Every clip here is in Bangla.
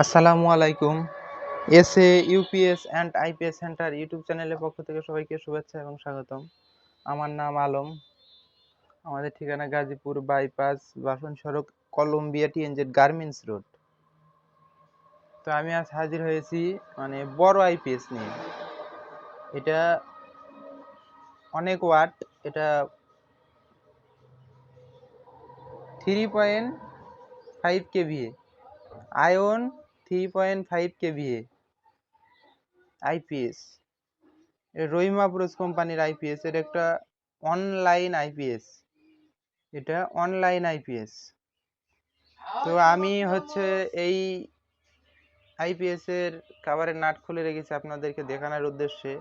আসসালামু আলাইকুম। S A UPS and IPS centre YouTube চ্যানেলের পক্ষ থেকে সবাইকে শুভেচ্ছা এবং স্বাগতম। আমার নাম আলম। আমাদের ঠিকানা গাজীপুর বাইপাস বাসন সড়ক, কলম্বিয়া টিএনজেড গার্মেন্টস রোড তো আমি আজ হাজির হয়েছি মানে বড় আইপিএস নিয়ে। এটা অনেক ওয়াট, এটা three point five KVA ion three point five KVA IPS Rahima bros কোম্পানির আইপিএস এর একটা অনলাইন আইপিএস এটা অনলাইন আইপিএস তো আমি হচ্ছে এই আইপিএস এর কাভারের নাট খুলে রেখেছি আপনাদেরকে দেখানোর উদ্দেশ্যে।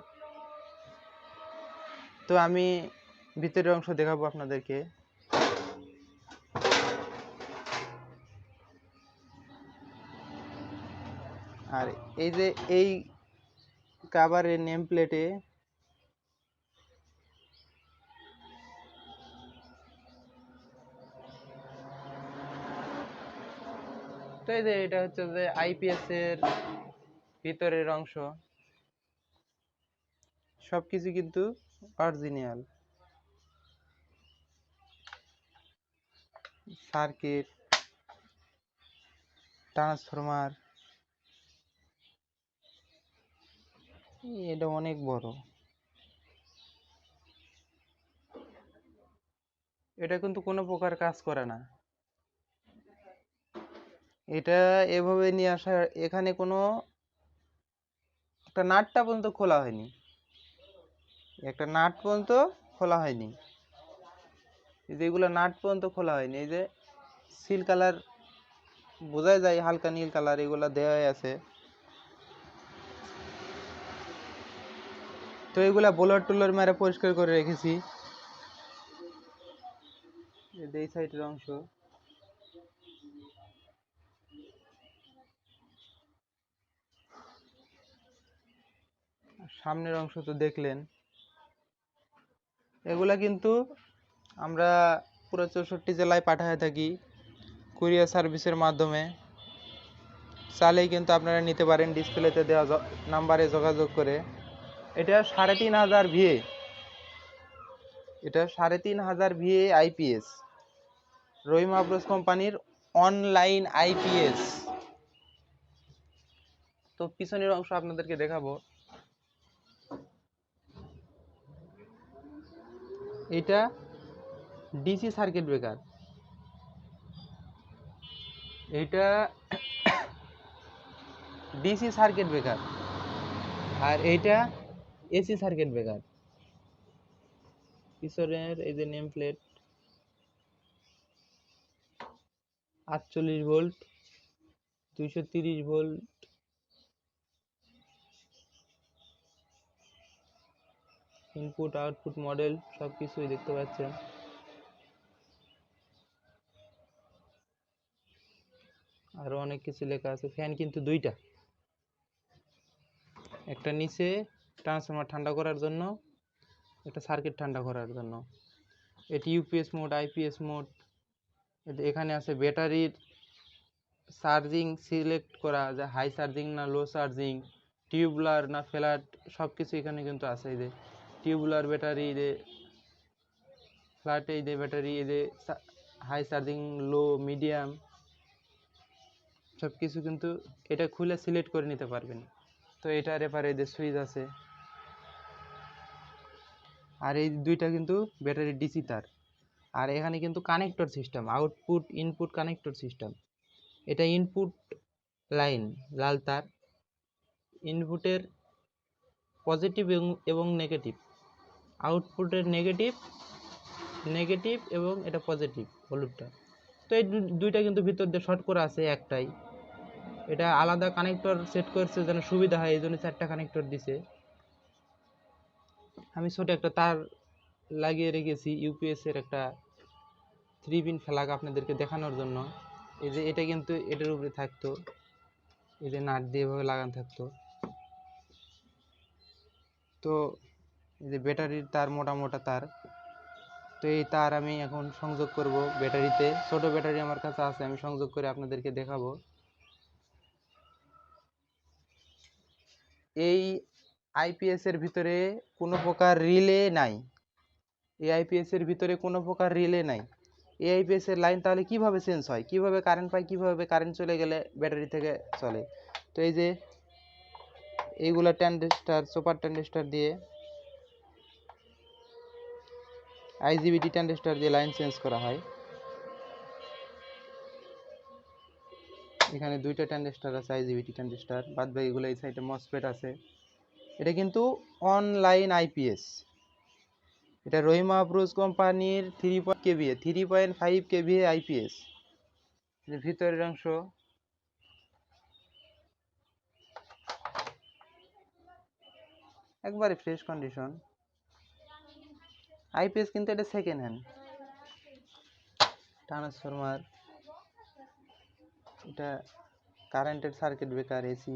তো আমি ভিতরের অংশ দেখাবো আপনাদেরকে। আর এই যে এই কাভারের নেম প্লেটে তো এই যে এটা হচ্ছে যে আইপিএস এর ভিতরের অংশ। সবকিছু কিন্তু অরিজিনাল সার্কিট ট্রান্সফরমার এটা অনেক বড়। এটা কিন্তু কোনো প্রকার কাজ করে না। এটা এভাবে নিয়ে আসা, এখানে কোনো একটা নাটটা পর্যন্ত খোলা হয়নি। একটা নাট পর্যন্ত খোলা হয়নি। এই যে এগুলো নাট পর্যন্ত খোলা হয়নি। এই যে সিল কালার, বোঝাই যায় হালকা নীল কালার এগুলো দেওয়া আছে। তো এগুলা বোলার টুলার মেরে পরিষ্কার করে রেখেছি। এই সাইডের অংশ। সামনের অংশ তো দেখলেন। এগুলা কিন্তু আমরা পুরো চৌষট্টি জেলায় পাঠায় থাকি কুরিয়ার সার্ভিসের মাধ্যমে। চালেই কিন্তু আপনারা নিতে পারেন ডিসপ্লেতে দেওয়া নাম্বারে যোগাযোগ করে। এটা সাড়ে তিন হাজার ভিএ এটা সাড়ে তিন হাজার ভিএ আইপিএস রহিম আফরোজ কোম্পানির অনলাইন আইপিএস তো পিছনের অংশ আপনাদেরকে দেখাবো। এটা ডিসি সার্কিট ব্রেকার এটা ডিসি সার্কিট ব্রেকার আর এইটা এসি সার্কিট ব্রেকার পিছনের এই যে নেম প্লেট, আটচল্লিশ ভোল্ট, দুইশো তিরিশ ভোল্ট ইনপুট আউটপুট মডেল সব কিছুই দেখতে পাচ্ছেন। আরও অনেক কিছু লেখা আছে ফ্যান কিন্তু দুইটা। একটা নিচে ট্রান্সফরমার ঠান্ডা করার জন্য, একটা সার্কিট ঠান্ডা করার জন্য। এটি ইউপিএস মোড আইপিএস মোড এখানে আছে ব্যাটারির চার্জিং সিলেক্ট করা, যে হাই চার্জিং না লো চার্জিং, টিউবলার না ফ্ল্যাট সব কিছু এখানে কিন্তু আছে এই যে। টিউবলার ব্যাটারি, এই যে ফ্ল্যাট, এই যে ব্যাটারি, এই যে হাই চার্জিং, লো, মিডিয়াম সব কিছু কিন্তু এটা খুলে সিলেক্ট করে নিতে পারবেন। তো এটার এপারে এই যে সুইচ আছে। আর এই দুইটা কিন্তু ব্যাটারি ডিসি তার। আর এখানে কিন্তু connector system output input connector system এটা ইনপুট লাইন লাল তার। ইনপুটের পজিটিভ এবং নেগেটিভ আউটপুটের নেগেটিভ নেগেটিভ এবং এটা পজিটিভ হলুদটা। তো এই দুইটা কিন্তু ভিতর দিয়ে শর্ট করা আছে একটাই। এটা আলাদা কানেক্টর সেট করছে যেন সুবিধা হয়, এই জন্য চারটা কানেক্টর দিছে। আমি ছোট একটা তার লাগিয়ে রেখেছি ইউপিএস এর একটা থ্রি পিন ফ্ল্যাগ আপনাদেরকে দেখানোর জন্য। এই যে এটা কিন্তু এটার উপরে থাকতো। এই যে নাট দিয়ে এভাবে লাগানো থাকতো। তো এই যে ব্যাটারির তার মোটা মোটা তার। তো এই তার আমি এখন সংযোগ করব ব্যাটারিতে। ছোট ব্যাটারি আমার কাছে আছে, আমি সংযোগ করে আপনাদেরকে দেখাবো। এই আইপিএস এর ভিতরে কোনো প্রকার রিলে নাই। এই আইপিএস এর ভিতরে কোনো প্রকার রিলে নাই। এই আইপিএস এর লাইন তাহলে কীভাবে চেঞ্জ হয়? কীভাবে কারেন্ট পায় কীভাবে কারেন্ট চলে গেলে ব্যাটারি থেকে চলে? তো এই যে এইগুলা ট্যান্ডেস্টার সুপার ট্যান্ডেস্টার দিয়ে আইজিবিটি ট্যান্ডেস্টার দিয়ে লাইন চেঞ্জ করা হয়। এখানে দুইটা ট্যান্ডেস্টার আছে আইজিবিটি ট্যান্ডেস্টার বাদ বাকিগুলো এই সাইডে মসফেট আছে। এটা কিন্তু অনলাইন আইপিএস এটা রহিমা আফরোজ কোম্পানির three point KVA three point five KVA IPS ভিতরের অংশ। একবারে ফ্রেশ কন্ডিশন আইপিএস কিন্তু এটা সেকেন্ড হ্যান্ড ট্রান্সফরমার এটা কারেন্টের সার্কিট ব্রেকার এসি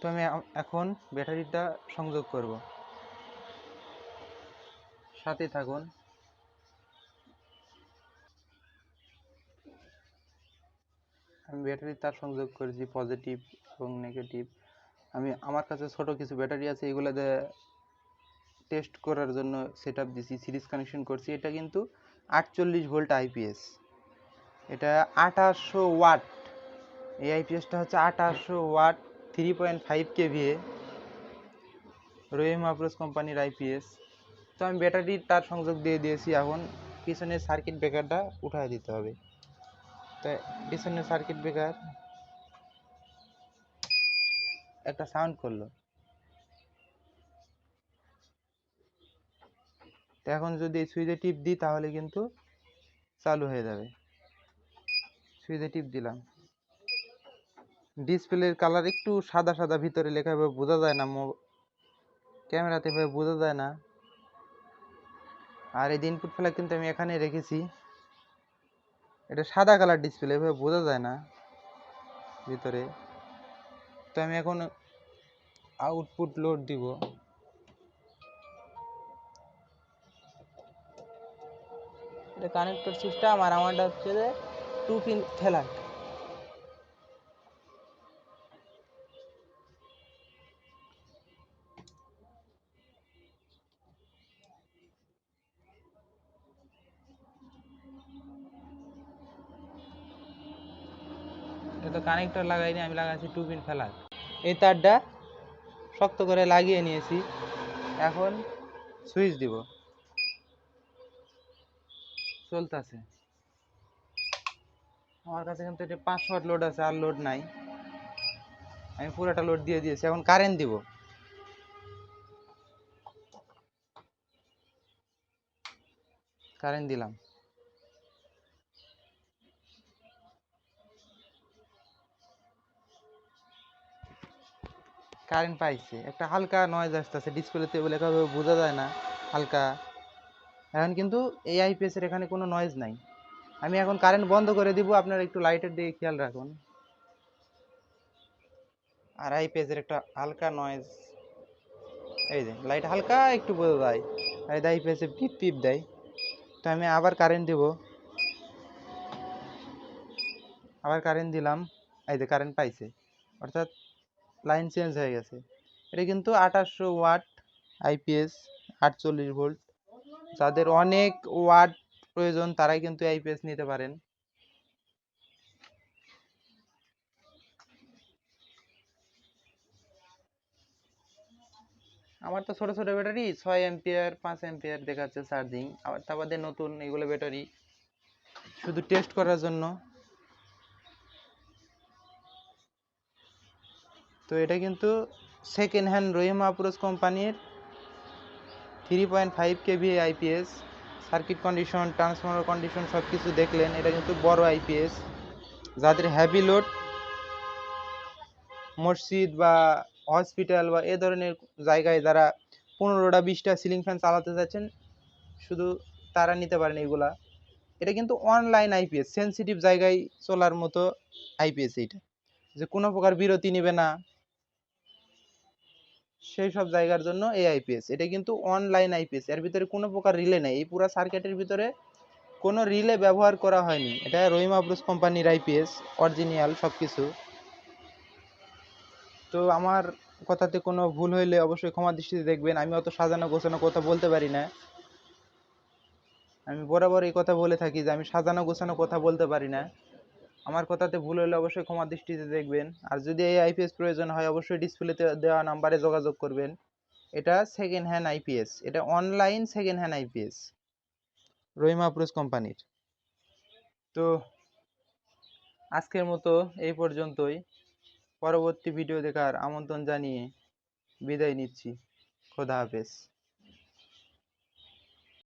তো আমি এখন ব্যাটারিটা সংযোগ করব। সাথে থাকুন। আমি ব্যাটারি তার সংযোগ করেছি পজিটিভ এবং নেগেটিভ আমি, আমার কাছে ছোট কিছু ব্যাটারি আছে, এগুলো টেস্ট করার জন্য সেট আপ দিছি সিরিজ কানেকশন করছি। এটা কিন্তু আটচল্লিশ ভোল্ট আইপিএস এটা আঠাশশো ওয়াট এই আইপিএসটা হচ্ছে আঠাশশো watt three point five KVA Rahim আপ্রোস কোম্পানির আইপিএস তো আমি ব্যাটারি তার সংযোগ দিয়ে দিয়েছি এখন। পিছনের সার্কিট ব্রেকারটা উঠায় দিতে হবে। তাই পিছনের সার্কিট ব্রেকার একটা সাউন্ড করল। তো এখন যদি এই সুইচে টিপ দিই তাহলে কিন্তু চালু হয়ে যাবে। সুইচে টিপ দিলাম। ডিসপ্লের কালার একটু সাদা সাদা ভিতরে লেখা ভাবে বোঝা যায় না ক্যামেরাতে ভাবে বোঝা যায় না। আর এই ইনপুট ফ্ল্যাগ কিন্তু আমি এখানে রেখেছি। এটা সাদা কালার ডিসপ্লে এভাবে বোঝা যায় না ভিতরে। তো আমি এখন আউটপুট লোড দিব। এটা কানেক্টর সিস্টেম আর আমারটা হচ্ছে টু পিন ফেলার কানেক্টর লাগাইনি, আমি লাগাইছি টু ফেলার এই তারটা শক্ত করে লাগিয়ে নিয়েছি। এখন সুইচ দিব। চলতেছে। আমার কাছে কিন্তু এটা পাঁচশো ওয়াট লোড আছে, আর লোড নাই। আমি পুরোটা লোড দিয়ে দিয়েছি, এখন কারেন্ট দিব। কারেন্ট দিলাম। কারেন্ট পাইছে। একটা হালকা নয়েজ আসতেছে ডিসপ্লেতে বলে কাউকে বোঝা যায় না, হালকা। এখন কিন্তু এই আইপিএস এর এখানে কোনো নয়েজ নাই। আমি এখন কারেন্ট বন্ধ করে দিব, আপনারা একটু লাইটের দিকে খেয়াল রাখুন। আর আইপিএস এর একটা হালকা নয়েজ এই যে লাইট হালকা একটু বোঝা যায়। আর এই আইপিএস পিপ পিপ দেয়। তো আমি আবার কারেন্ট দিব। আবার কারেন্ট দিলাম। এই যে কারেন্ট পাইছে। অর্থাৎ লাইন চেঞ্জ হয়ে গেছে। এটা কিন্তু আঠাশশো ওয়াট আইপিএস, আটচল্লিশ ভোল্ট। যাদের অনেক ওয়াট প্রয়োজন, তারাই কিন্তু আইপিএস নিতে পারেন। আমার তো ছোট ছোট ব্যাটারি, ছয় এম্পিয়ার পাঁচ এম্পিয়ার দেখাচ্ছে চার্জিং। আবার তা বাদে নতুন এগুলো ব্যাটারি। শুধু টেস্ট করার জন্য। তো এটা কিন্তু সেকেন্ড হ্যান্ড রহিমা আপ্রোচ কোম্পানির three point five KV IPS circuit condition transformer condition সব কিছু দেখলেন। এটা কিন্তু বড় আইপিএস যাদের হ্যাভি লোড মসজিদ বা হসপিটাল বা এ ধরনের জায়গায় যারা পনেরোটা বিশটা সিলিং ফ্যান চালাতে যাচ্ছেন, শুধু তারা নিতে পারেন এগুলা। এটা কিন্তু অনলাইন আইপিএস সেন্সিটিভ জায়গায় চলার মতো আইপিএস এইটা। যে কোনো প্রকার বিরতি নেবে না। সেই সব জায়গার জন্য এই আইপিএস এটা কিন্তু অনলাইন আইপিএস এর ভিতরে কোনো প্রকার রিলে নেই। এই পুরো সার্কিটের ভিতরে কোনো রিলে ব্যবহার করা হয়নি। এটা রহিম আব্রুস কোম্পানির আইপিএস অরিজিনাল সব কিছু তো আমার কথাতে কোনো ভুল হইলে অবশ্যই ক্ষমা দৃষ্টিতে দেখবেন। আমি অত সাজানো গোছানো কথা বলতে পারি না। আমি বরাবর এই কথা বলে থাকি যে আমি সাজানো গোছানো কথা বলতে পারি না। আমার কথাতে ভুল হলে অবশ্যই ক্ষমা দৃষ্টিতে দেখবেন। আর যদি এই আইপিএস প্রয়োজন হয়, অবশ্যই ডিসপ্লেতে দেওয়া নাম্বারে যোগাযোগ করবেন। এটা সেকেন্ড হ্যান্ড আইপিএস এটা online second hand IPS Rahima আপ্রোজ কোম্পানির তো আজকের মতো এই পর্যন্তই। পরবর্তী ভিডিও দেখার আমন্ত্রণ জানিয়ে বিদায় নিচ্ছি। খোদা হাফেজ।